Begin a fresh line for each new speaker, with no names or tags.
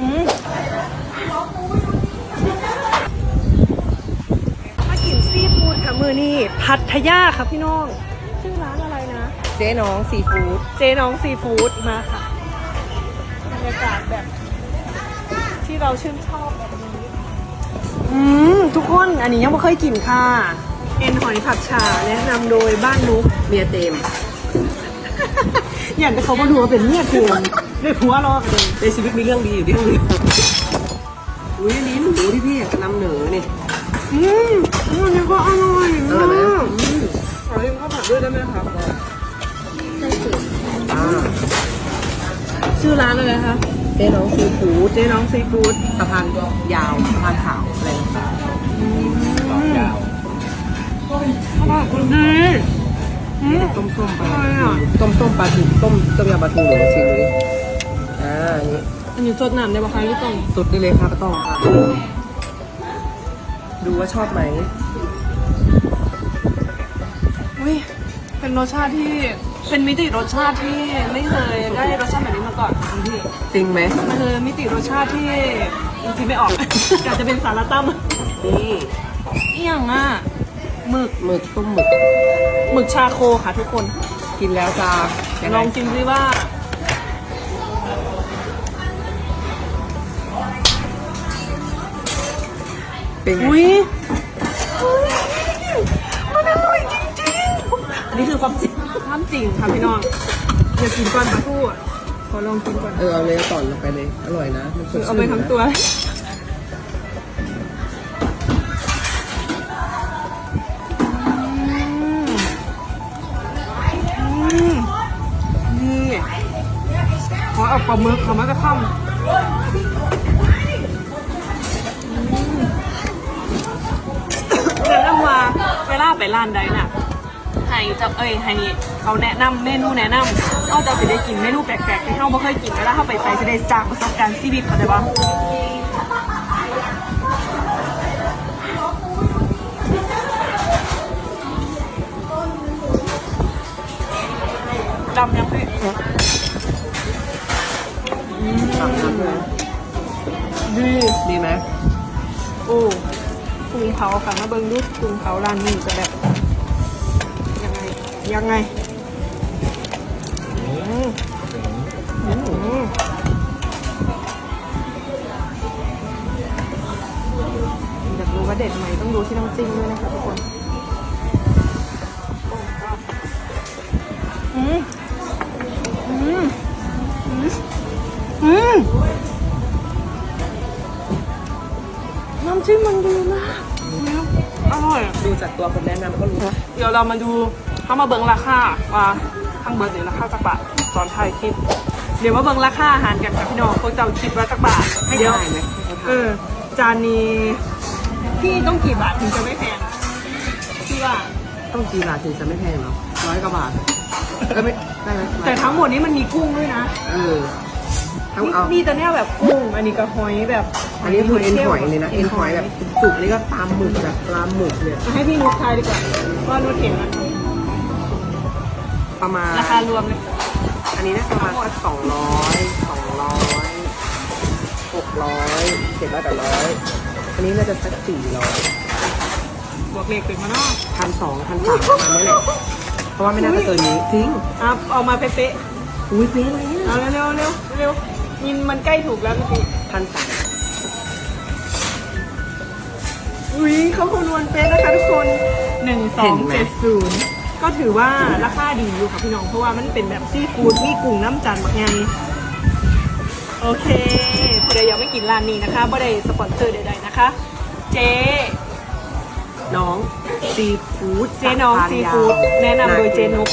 อืมมากินซีฟู้ดค่ะมือนี่พัทยาค่ะพี่น้อง ชื่อร้านอะไรนะ
เจ๊น้องซีฟู้ด
เจ๊น้องซีฟู้ดมาค่ะบรรยากาศแบบ ที่เราชื่นชอบแบบนี้ อืมทุกคนอันนี้ยังไม่เคยกินค่ะ เอ็นหอยผัดฉ่าแนะนำโดยบ้านนุก
เมียเต็ม
อย่างแต่เขามาดูว่าเป็นเนี่ยคุณด้วยผัวรอกันเลย
ในชีวิตมีเรื่องดีอยู่ที่เดียวอุ้ยอันนี้หมูที่พี่อยากจะนำเหนือนี่
อืมอืมอันนี้ก็อร่อย
อร่อยไหม
มากอืมขอเล่นข้าวผัดด้วยได้ไหมครับ
อ่า
ชื่อร้านอะไรคะ
เจ๊น้องซีฟู้ด
เจ๊น้องซีฟู้ด
สะพานยาวสะพานขาวอะไร ต้
ม
ส้มปลา
อร่อยอะ
ต้มส้มปลาทูต้มต้มยำปลาทูหนูชิมดูดิอ่าอันนี้
อันนี้สดน้ำได้ปะคะพี่ตอง
สุดได้เลยค่ะป้าต้องค่ะดูว่าชอบไหม
อุ้ยเป็นรสชาติที่เป็นมิติรสชาติที่ไม่เคยได้รสชาติแบบนี้มาก่อนคุณพี่
จริงไหม
มันคือมิติรสชาติที่คิดไม่ออกอยากจะเป็นสารตั้ม
นี่
อีหยังอะหมึก
หมึกต้มหมึก
หมึกชาโคค่ะทุกคน
กินแล้วจะยัง
ล
ไง
องชิมซิว่า
เป็นไง
อุ้ยมันอร่อยจริง
อันนี้คือความจริง
ๆทำจริงค่ะพี่น้องอย่ากินก่อนปลาทูอะขอลองกินก่อน
เออเอาเลยเอาต่อนลงไปเลย อร่อยนะมันสด
เอา
ชื่น
ไปทั้ง
นะ
ตัวอื เอาปลาหมึกขอมาจะค่ำแนะนำว่าเวลาไปร้านใดน่ะให้จะเอ้ยให้เขาแนะนำเมนูแนะนำเอาจะไปได้กินเมนูแปลกๆที่เขาไม่เคยกินเวลาเข้าไปใส่จะได้สร้างประสบการณ์ชีวิตเขาได้บ้าง ดี
ดีไหม
โอ้กุ้งเผาค่ะมาเบิ้งดูกุ้งเผาร้านนี้จะแบบ ยังไง ยังไงอืมอืมอยากรู้ว่าเด็ดไหมต้องดูที่น้ำจิ้มด้วยนะคะทุกคน มมันดีมากอร่อย
ดูจากตัวคนแนะนำก็รู้
เดี๋ยวเรามาดูเข้ามาเบิงราคาว่าทางเบิร์ดเนี่ยราคาจักบาทตอนถ่ายคลิป เดี๋ยวมาเบิงราคาอาหารกันค่ะพี่น้องพวกเจ้าคิดว่าจักบาท
ให้
เดี๋ยว
ถ่ายไหมให้เขา
เอ
ถ่าย
อจานนี้พี่ต้องกี่บาทถึงจะไม่แพงพี่ว่า
ต้องกี่บาทถึงจะไม่แพงเหรอร้อยกว่าบาทเออไม่ได้ไหม
แต่ทั้งหมดนี้มันมีกุ้งด้วยนะ
เออ ทั้ง
นี่
เอา
นี่ตัวเนี้ยแบบกุ้งอันนี้ก็หอยแบบ
อันนี้คือเอ็นหอยเลยนะเอ็นหอยแบบจุกนี่ก็ตามหมึกแบบปลาหมึกเนี่ย
ให้พี่นุชทายดีกว่าว่านุชเห็นไหม
ประมาณ
ราคารวมเลย
อันนี้น่าจะประมาณสักสองร้อยสองร้อยหกร้อยเจ็ดร้อยแปดร้อยอันนี้น่าจะสักสี่ร้อย
บวกเลขเป็นมาเนาะ
พันสองพันสามประมาณนี้แหละเพราะว่าไม่น่าจะเกินนี้จริง
อะเอามาเป๊ะ
อุ้ยเป๊ะอะไรเนี่ย
ๆเอาเร็วๆเร็วๆเร็ว ยินมันใกล้ถูกแล้วเมื่อกี้
พันสาม
อุ้ยเขาคำนวณเป๊ะนะคะทุกคนหนึ่งสองเจ็ดศูนย์ก็ถือว่าราคาดีอยู่ค่ะพี่น้อง เพราะว่ามันเป็นแบบซีฟู้ดมีกุ้งน้ำจันทร์บักไงโอเคผู้ใดยังไม่กินร้านนี้นะคะไม่ได้สปอนเซอร์ใดๆนะคะ เจ๊
น้องซีฟู้ด
เจ๊น้องซีฟู้ดแนะนำโดยเจ๊นุก